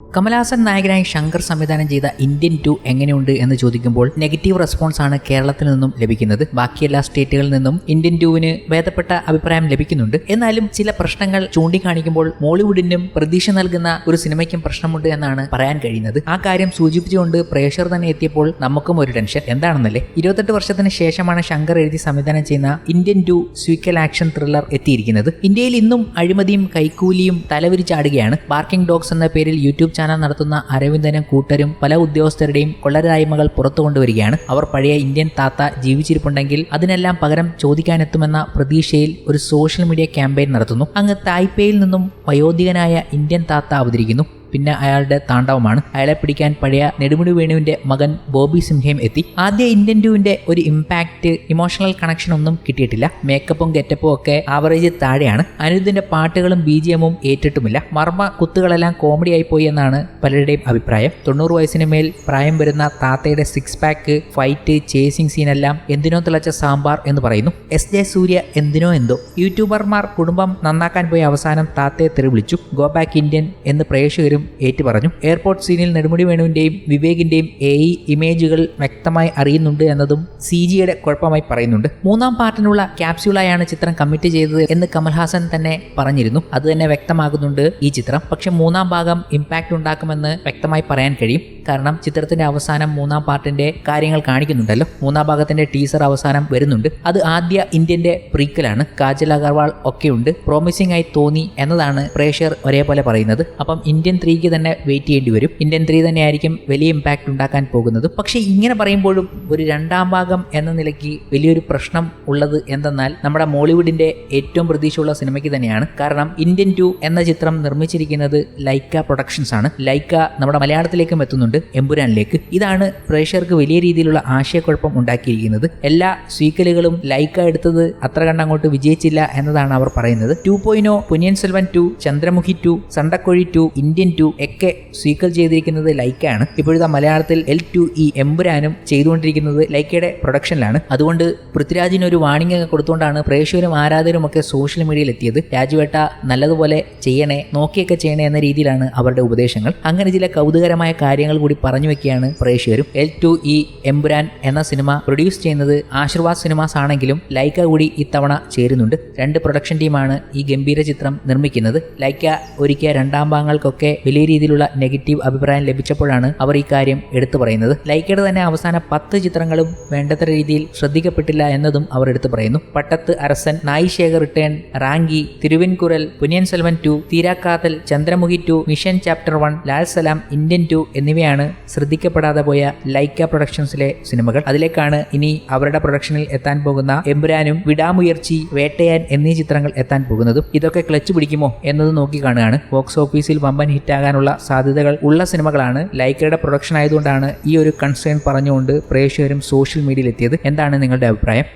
കമലഹാസൻ നായകനായി ശങ്കർ സംവിധാനം ചെയ്ത ഇന്ത്യൻ ടു എങ്ങനെയുണ്ട് എന്ന് ചോദിക്കുമ്പോൾ നെഗറ്റീവ് റെസ്പോൺസ് ആണ് കേരളത്തിൽ നിന്നും ലഭിക്കുന്നത്. ബാക്കി എല്ലാ സ്റ്റേറ്റുകളിൽ നിന്നും ഇന്ത്യൻ ടുവിന് ഭേദപ്പെട്ട അഭിപ്രായം ലഭിക്കുന്നുണ്ട്. എന്നാലും ചില പ്രശ്നങ്ങൾ ചൂണ്ടിക്കാണിക്കുമ്പോൾ മോളിവുഡിനും പ്രതീക്ഷ നൽകുന്ന ഒരു സിനിമയ്ക്കും പ്രശ്നമുണ്ട് എന്നാണ് പറയാൻ കഴിയുന്നത്. ആ കാര്യം സൂചിപ്പിച്ചുകൊണ്ട് പ്രേക്ഷകർ തന്നെ എത്തിയപ്പോൾ നമുക്കും ഒരു ടെൻഷൻ. എന്താണെന്നല്ലേ? ഇരുപത്തെട്ട് വർഷത്തിന് ശേഷമാണ് ശങ്കർ എഴുതി സംവിധാനം ചെയ്യുന്ന Indian two sequel action thriller എത്തിയിരിക്കുന്നത്. ഇന്ത്യയിൽ ഇന്നും അഴിമതിയും കൈക്കൂലിയും തലവിരിച്ചാടുകയാണ്. പാർക്കിംഗ് ഡോഗ്സ് എന്ന പേരിൽ യൂട്യൂബ് ചാനൽ നടത്തുന്ന അരവിന്ദനും കൂട്ടരും പല ഉദ്യോഗസ്ഥരുടെയും കൊള്ളരായ്മകൾ പുറത്തു കൊണ്ടുവരികയാണ്. അവർ പഴയ ഇന്ത്യൻ താത്ത ജീവിച്ചിരിപ്പുണ്ടെങ്കിൽ അതിനെല്ലാം പകരം ചോദിക്കാനെത്തുമെന്ന പ്രതീക്ഷയിൽ ഒരു സോഷ്യൽ മീഡിയ ക്യാമ്പയിൻ നടത്തുന്നു. അങ്ങ് തായ്പേയിൽ നിന്നും വയോധികനായ ഇന്ത്യൻ താത്ത അവതരിക്കുന്നു. പിന്നെ അയാളുടെ താണ്ഡവമാണ്. അയാളെ പിടിക്കാൻ പഴയ നെടുമുടി വേണുവിന്റെ മകൻ ബോബി സിംഹയും എത്തി. ആദ്യ ഇന്ത്യൻ ടൂവിന്റെ ഒരു ഇമ്പാക്റ്റ് ഇമോഷണൽ കണക്ഷൻ ഒന്നും കിട്ടിയിട്ടില്ല. മേക്കപ്പും ഗെറ്റപ്പും ഒക്കെ ആവറേജ് താഴെയാണ്. അനിരുദ്ധിന്റെ പാട്ടുകളും ബി ജി എമ്മും ഏറ്റിട്ടുമില്ല. മർമ്മ കുത്തുകളെല്ലാം കോമഡി പോയി എന്നാണ് പലരുടെയും അഭിപ്രായം. തൊണ്ണൂറ് വയസ്സിന് മേൽ പ്രായം വരുന്ന താത്തയുടെ സിക്സ് പാക്ക് ഫൈറ്റ് ചേസിംഗ് സീനെല്ലാം എന്തിനോ തിളച്ച സാമ്പാർ എന്ന് പറയുന്നു. എസ് ജെ സൂര്യ എന്തിനോ എന്തോ. യൂട്യൂബർമാർ കുടുംബം നന്നാക്കാൻ പോയി അവസാനം താത്തയെ തെറി വിളിച്ചു ഗോ ബാക്ക് ഇന്ത്യൻ എന്ന് പ്രേക്ഷകരും ഏറ്റു പറഞ്ഞു എയർപോർട്ട് സീനിൽ നെടുമുടി വേണുവിന്റെയും വിവേകിന്റെയും എ ഇ ഇമേജുകൾ വ്യക്തമായി അറിയുന്നുണ്ട് എന്നതും സി ജിയുടെ കുഴപ്പമായി പറയുന്നുണ്ട്. മൂന്നാം പാർട്ടിനുള്ള ക്യാപ്സ്യൂളായാണ് ചിത്രം കമ്മിറ്റ് ചെയ്തത് എന്ന് കമൽഹാസൻ തന്നെ പറഞ്ഞിരുന്നു. അത് തന്നെ വ്യക്തമാകുന്നുണ്ട് ഈ ചിത്രം. പക്ഷെ മൂന്നാം ഭാഗം ഇമ്പാക്റ്റ് ഉണ്ടാക്കുമെന്ന് വ്യക്തമായി പറയാൻ കഴിയും. കാരണം ചിത്രത്തിന്റെ അവസാനം മൂന്നാം പാർട്ടിന്റെ കാര്യങ്ങൾ കാണിക്കുന്നുണ്ടല്ലോ. മൂന്നാം ഭാഗത്തിന്റെ ടീസർ അവസാനം വരുന്നുണ്ട്. അത് ആദ്യ ഇന്ത്യന്റെ പ്രീക്കലാണ് കാജൽ അഗർവാൾ ഒക്കെയുണ്ട് പ്രോമിസിംഗ് ആയി തോന്നി എന്നതാണ് പ്രേക്ഷകർ ഒരേപോലെ പറയുന്നത്. അപ്പം ഇന്ത്യൻ ത്രീക്ക് തന്നെ വെയിറ്റ് ചെയ്യേണ്ടി വരും. ഇന്ത്യൻ ത്രീ തന്നെയായിരിക്കും വലിയ ഇമ്പാക്റ്റ് ഉണ്ടാക്കാൻ പോകുന്നത്. പക്ഷേ ഇങ്ങനെ പറയുമ്പോഴും ഒരു രണ്ടാം ഭാഗം എന്ന നിലയ്ക്ക് വലിയൊരു പ്രശ്നം ഉള്ളത് എന്തെന്നാൽ നമ്മുടെ മോളിവുഡിന്റെ ഏറ്റവും പ്രതീക്ഷയുള്ള സിനിമയ്ക്ക് തന്നെയാണ്. കാരണം ഇന്ത്യൻ ടു എന്ന ചിത്രം നിർമ്മിച്ചിരിക്കുന്നത് ലൈക്ക പ്രൊഡക്ഷൻസ് ആണ്. ലൈക്ക നമ്മുടെ മലയാളത്തിലേക്കും എത്തുന്നുണ്ട്. എമ്പുരാനിലേക്ക്. ഇതാണ് പ്രേക്ഷകർക്ക് വലിയ രീതിയിലുള്ള ആശയക്കുഴപ്പം ഉണ്ടാക്കിയിരിക്കുന്നത്. എല്ലാ സ്വീക്കലുകളും ലൈക്ക എടുത്തത് അത്ര കണ്ട് അങ്ങോട്ട് വിജയിച്ചില്ല എന്നതാണ് അവർ പറയുന്നത്. ടു പോയിനോ Ponniyin Selvan two Chandramukhi two Sandakozhi two Indian two ഒക്കെ സ്വീക്കൽ ചെയ്തിരിക്കുന്നത് ലൈക്കാണ്. ഇപ്പോഴത്തെ മലയാളത്തിൽ എൽ ടു ഇ എമ്പുരാനും ചെയ്തുകൊണ്ടിരിക്കുന്നത് ലൈക്കയുടെ പ്രൊഡക്ഷനിലാണ്. അതുകൊണ്ട് പൃഥ്വിരാജിന് ഒരു വാണിംഗ് ഒക്കെ കൊടുത്തുകൊണ്ടാണ് പ്രേക്ഷകരും ആരാധകരും ഒക്കെ സോഷ്യൽ മീഡിയയിൽ എത്തിയത്. രാജുവേട്ട നല്ലതുപോലെ ചെയ്യണേ നോക്കിയൊക്കെ ചെയ്യണേ എന്ന രീതിയിലാണ് അവരുടെ ഉപദേശങ്ങൾ. അങ്ങനെ ചില കൗതുകരമായ കാര്യങ്ങൾ കൂടി പറഞ്ഞു വെക്കുകയാണ് പ്രേക്ഷകരും. എൽ ടു ഇ എംബുരാൻ എന്ന സിനിമ പ്രൊഡ്യൂസ് ചെയ്യുന്നത് ആശീർവാദ് സിനിമാസ് ആണെങ്കിലും ലൈക്ക കൂടി ഇത്തവണ ചേരുന്നുണ്ട്. രണ്ട് പ്രൊഡക്ഷൻ ടീമാണ് ഈ ഗംഭീര ചിത്രം നിർമ്മിക്കുന്നത്. ലൈക്ക ഒരുക്കിയ രണ്ടാം ഭാഗങ്ങൾക്കൊക്കെ വലിയ രീതിയിലുള്ള നെഗറ്റീവ് അഭിപ്രായം ലഭിച്ചപ്പോഴാണ് അവർ ഈ കാര്യം എടുത്തു പറയുന്നത്. ലൈക്കയുടെ തന്നെ അവസാന പത്ത് ചിത്രങ്ങളും വേണ്ടത്ര രീതിയിൽ ശ്രദ്ധിക്കപ്പെട്ടില്ല എന്നതും അവർ എടുത്തു പറയുന്നു. Pattathu Arasan Naai Sekar return Raangi Thiruvinkural Ponniyin Selvan two Theerakaadhal Chandramukhi two mission chapter one Lal Salaam Indian two എന്നിവയാണ് ശ്രദ്ധിക്കപ്പെടാതെ പോയ ലൈക്ക പ്രൊഡക്ഷൻസിലെ സിനിമകൾ. അതിലേക്കാണ് ഇനി അവരുടെ പ്രൊഡക്ഷനിൽ എത്താൻ പോകുന്ന എമ്പുരാനും വിടാമുയർച്ചി വേട്ടയാൻ എന്നീ ചിത്രങ്ങൾ എത്താൻ പോകുന്നതും ഇതൊക്കെ ക്ലച്ച് പിടിക്കുമോ എന്നത് നോക്കി കാണുകയാണ്. ബോക്സ് ഓഫീസിൽ വമ്പൻ ഹിറ്റാകാനുള്ള സാധ്യതകൾ ഉള്ള സിനിമകളാണ് ലൈക്കയുടെ പ്രൊഡക്ഷൻ ആയതുകൊണ്ടാണ് ഈ ഒരു കൺസേൺ പറഞ്ഞുകൊണ്ട് പ്രേക്ഷകരും സോഷ്യൽ മീഡിയയിൽ എത്തിയത് എന്താണ് നിങ്ങളുടെ അഭിപ്രായം?